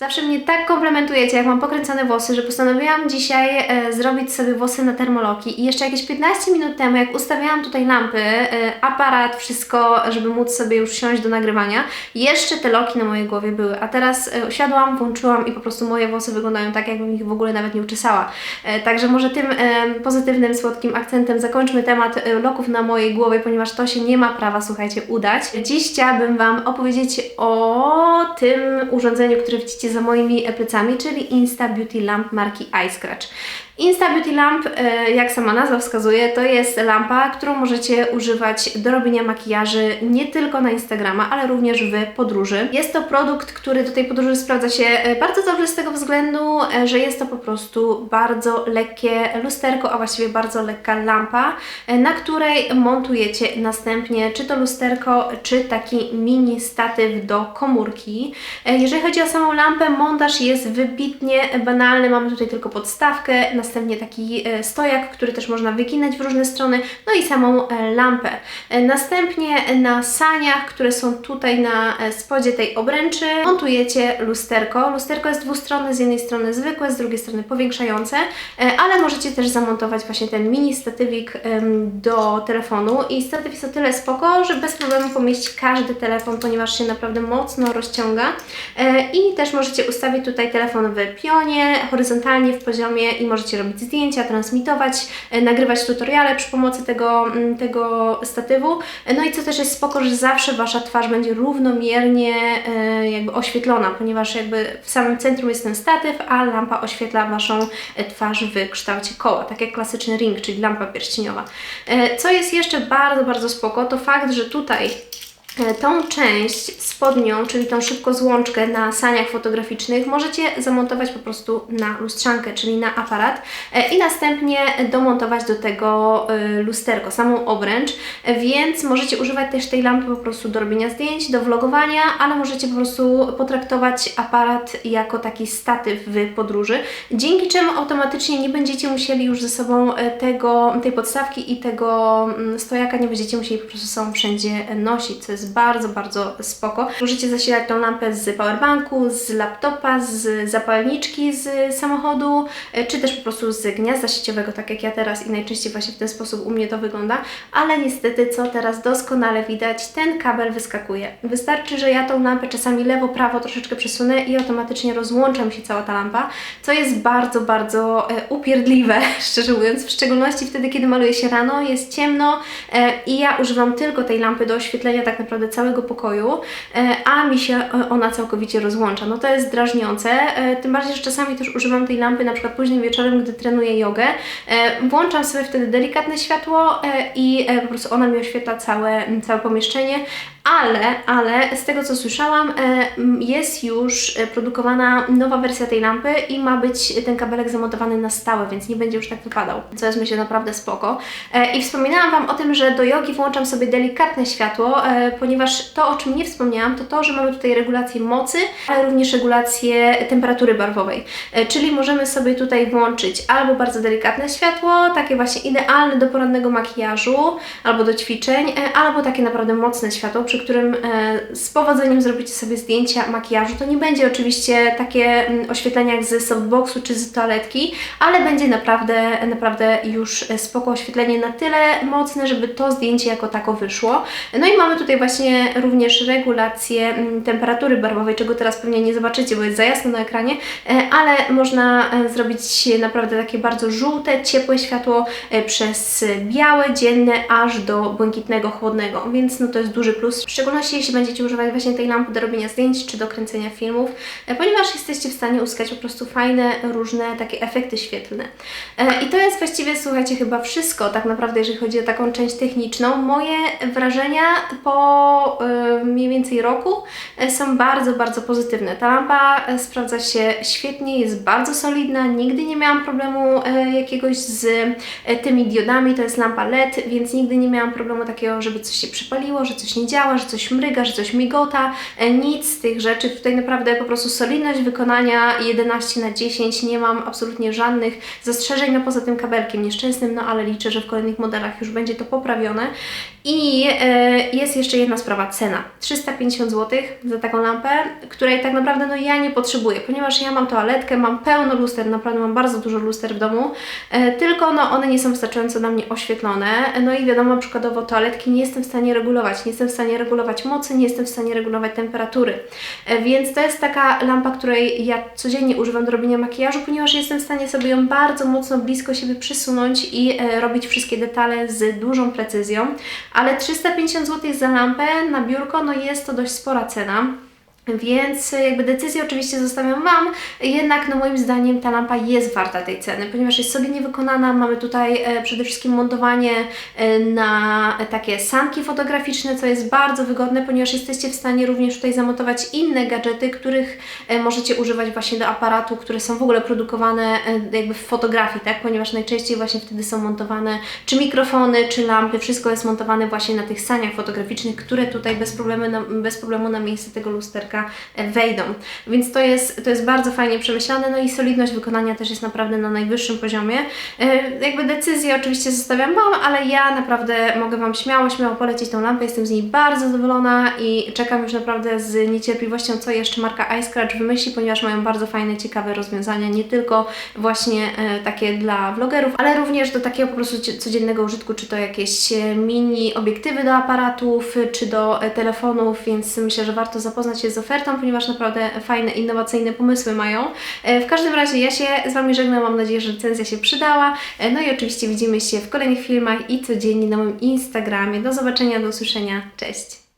Zawsze mnie tak komplementujecie, jak mam pokręcone włosy, że postanowiłam dzisiaj e, zrobić sobie włosy na termoloki i jeszcze jakieś 15 minut temu, jak ustawiałam tutaj lampy, e, aparat, wszystko, żeby móc sobie już siąść do nagrywania, jeszcze te loki na mojej głowie były, a teraz e, usiadłam, włączyłam i po prostu moje włosy wyglądają tak, jakbym ich w ogóle nawet nie uczesała. E, także może tym e, pozytywnym, słodkim akcentem zakończmy temat e, loków na mojej głowie, ponieważ to się nie ma prawa, słuchajcie, udać. Dziś chciałabym Wam opowiedzieć o tym urządzeniu, które widzicie za moimi plecami, czyli Insta Beauty Lamp marki iScratch. Insta Beauty Lamp, e, jak sama nazwa wskazuje, to jest lampa, którą możecie używać do robienia makijaży nie tylko na Instagrama, ale również w podróży. Jest to produkt, który do tej podróży sprawdza się e, bardzo dobrze z tego względu, e, że jest to po prostu bardzo lekkie lusterko, a właściwie bardzo lekka lampa, na której montujecie następnie czy to lusterko, czy taki mini statyw do komórki. Jeżeli chodzi o samą lampę, montaż jest wybitnie banalny. Mamy tutaj tylko podstawkę, następnie taki e, stojak, który też można wyginać w różne strony, no i samą e, lampę. E, Następnie na saniach, które są tutaj na spodzie tej obręczy, montujecie lusterko. Lusterko jest dwustronne, z jednej strony zwykłe, z drugiej strony powiększające, ale możecie też zamontować właśnie ten mini statywik do telefonu i statyw jest o tyle spoko, że bez problemu pomieści każdy telefon, ponieważ się naprawdę mocno rozciąga i też możecie ustawić tutaj telefon w pionie, horyzontalnie w poziomie i możecie robić zdjęcia, transmitować, e, nagrywać tutoriale przy pomocy tego, mm, tego statywu. E, No i co też jest spoko, że zawsze Wasza twarz będzie równomiernie e, jakby oświetlona, ponieważ jakby w samym centrum jest ten statyw, a lampa oświetla Waszą twarz w kształcie koła, tak jak klasyczny ring, czyli lampa pierścieniowa. Co jest jeszcze bardzo, bardzo spoko, to fakt, że tutaj Tą część spodnią, czyli tą szybko złączkę na saniach fotograficznych możecie zamontować po prostu na lustrzankę, czyli na aparat e, i następnie domontować do tego e, lusterko, samą obręcz, E, więc możecie używać też tej lampy po prostu do robienia zdjęć, do vlogowania, ale możecie po prostu potraktować aparat jako taki statyw w podróży, dzięki czemu automatycznie nie będziecie musieli już ze sobą tego, tej podstawki i tego mm, stojaka nie będziecie musieli po prostu sobą wszędzie nosić, co jest bardzo, bardzo spoko. Możecie zasilać tą lampę z powerbanku, z laptopa, z zapalniczki z samochodu, e, czy też po prostu z gniazda sieciowego, tak jak ja teraz i najczęściej właśnie w ten sposób u mnie to wygląda, ale niestety, co teraz doskonale widać, ten kabel wyskakuje. Wystarczy, że ja tą lampę czasami lewo, prawo troszeczkę przesunę i automatycznie rozłącza mi się cała ta lampa, co jest bardzo, bardzo e, upierdliwe, szczerze mówiąc, w szczególności wtedy, kiedy maluje się rano, jest ciemno e, i ja używam tylko tej lampy do oświetlenia tak naprawdę całego pokoju, a mi się e, ona całkowicie rozłącza. No to jest drażniące, e, tym bardziej, że czasami też używam tej lampy na przykład późnym wieczorem, gdy trenuję jogę. E, Włączam sobie wtedy delikatne światło e, i e, po prostu ona mi oświetla całe, całe pomieszczenie, ale, ale z tego co słyszałam, e, jest już e, produkowana nowa wersja tej lampy i ma być ten kabelek zamontowany na stałe, więc nie będzie już tak wypadał, co jest myślę naprawdę spoko. E, I wspominałam Wam o tym, że do jogi włączam sobie delikatne światło, ponieważ to, o czym nie wspomniałam, to to, że mamy tutaj regulację mocy, ale również regulację temperatury barwowej. Czyli możemy sobie tutaj włączyć albo bardzo delikatne światło, takie właśnie idealne do porannego makijażu, albo do ćwiczeń, albo takie naprawdę mocne światło, przy którym e, z powodzeniem zrobicie sobie zdjęcia makijażu. To nie będzie oczywiście takie mm, oświetlenie jak z softboxu czy z toaletki, ale będzie naprawdę, naprawdę już e, spoko oświetlenie na tyle mocne, żeby to zdjęcie jako tako wyszło. No i mamy tutaj właśnie również regulację mm, temperatury barwowej, czego teraz pewnie nie zobaczycie, bo jest za jasno na ekranie, e, ale można zrobić naprawdę takie bardzo żółte, ciepłe światło przez białe, dzienne, aż do błękitnego, chłodnego, więc no to jest duży plus, w szczególności jeśli będziecie używać właśnie tej lampy do robienia zdjęć czy do kręcenia filmów, e, ponieważ jesteście w stanie uzyskać po prostu fajne, różne takie efekty świetlne. E, I to jest właściwie, słuchajcie, chyba wszystko tak naprawdę, jeżeli chodzi o taką część techniczną. Moje wrażenia po e, mniej więcej roku są bardzo, bardzo pozytywne. Ta lampa sprawdza się świetnie, jest bardzo solidna, nigdy nie miałam problemu jakiegoś z tymi diodami, to jest lampa LED, więc nigdy nie miałam problemu takiego, żeby coś się przypaliło, że coś nie działa, że coś mryga, że coś migota, e, nic z tych rzeczy. Tutaj naprawdę po prostu solidność wykonania 11 na 10, nie mam absolutnie żadnych zastrzeżeń, no poza tym kabelkiem nieszczęsnym, no ale liczę, że w kolejnych modelach już będzie to poprawione. I e, jest jeszcze jedna sprawa, cena. 350 zł za taką lampę, której tak naprawdę no, ja nie potrzebuję, ponieważ ja mam toaletkę, mam pełno luster, naprawdę mam bardzo dużo luster w domu, e, tylko no, one nie są wystarczająco dla mnie oświetlone. No i wiadomo, przykładowo toaletki nie jestem w stanie regulować, nie jestem w stanie regulować mocy, nie jestem w stanie regulować temperatury. E, Więc to jest taka lampa, której ja codziennie używam do robienia makijażu, ponieważ jestem w stanie sobie ją bardzo mocno blisko siebie przysunąć i robić wszystkie detale z dużą precyzją. Ale 350 zł za lampę na biurko, no jest to dość spora cena. Więc e, jakby decyzję oczywiście zostawiam Wam, jednak no moim zdaniem ta lampa jest warta tej ceny, ponieważ jest solidnie wykonana, mamy tutaj e, przede wszystkim montowanie e, na takie sanki fotograficzne, co jest bardzo wygodne, ponieważ jesteście w stanie również tutaj zamontować inne gadżety, których możecie używać właśnie do aparatu, które są w ogóle produkowane jakby w fotografii, tak, ponieważ najczęściej właśnie wtedy są montowane czy mikrofony, czy lampy, wszystko jest montowane właśnie na tych saniach fotograficznych, które tutaj bez problemu bez problemu na miejsce tego lusterka e, wejdą. Więc to jest, to jest bardzo fajnie przemyślane, no i solidność wykonania też jest naprawdę na najwyższym poziomie. E, Jakby decyzję oczywiście zostawiam Wam, ale ja naprawdę mogę Wam śmiało, śmiało polecić tą lampę, jestem z niej bardzo zadowolona i czekam już naprawdę z niecierpliwością, co jeszcze marka iScratch wymyśli, ponieważ mają bardzo fajne, ciekawe rozwiązania, nie tylko właśnie e, takie dla vlogerów, ale również do takiego po prostu codziennego użytku, czy to jakieś mini obiektywy do aparatów, czy do telefonów, więc myślę, że warto zapoznać się z ofertą, ponieważ naprawdę fajne, innowacyjne pomysły mają. E, W każdym razie ja się z Wami żegnam, mam nadzieję, że recenzja się przydała. E, No i oczywiście widzimy się w kolejnych filmach i codziennie na moim Instagramie. Do zobaczenia, do usłyszenia. Cześć!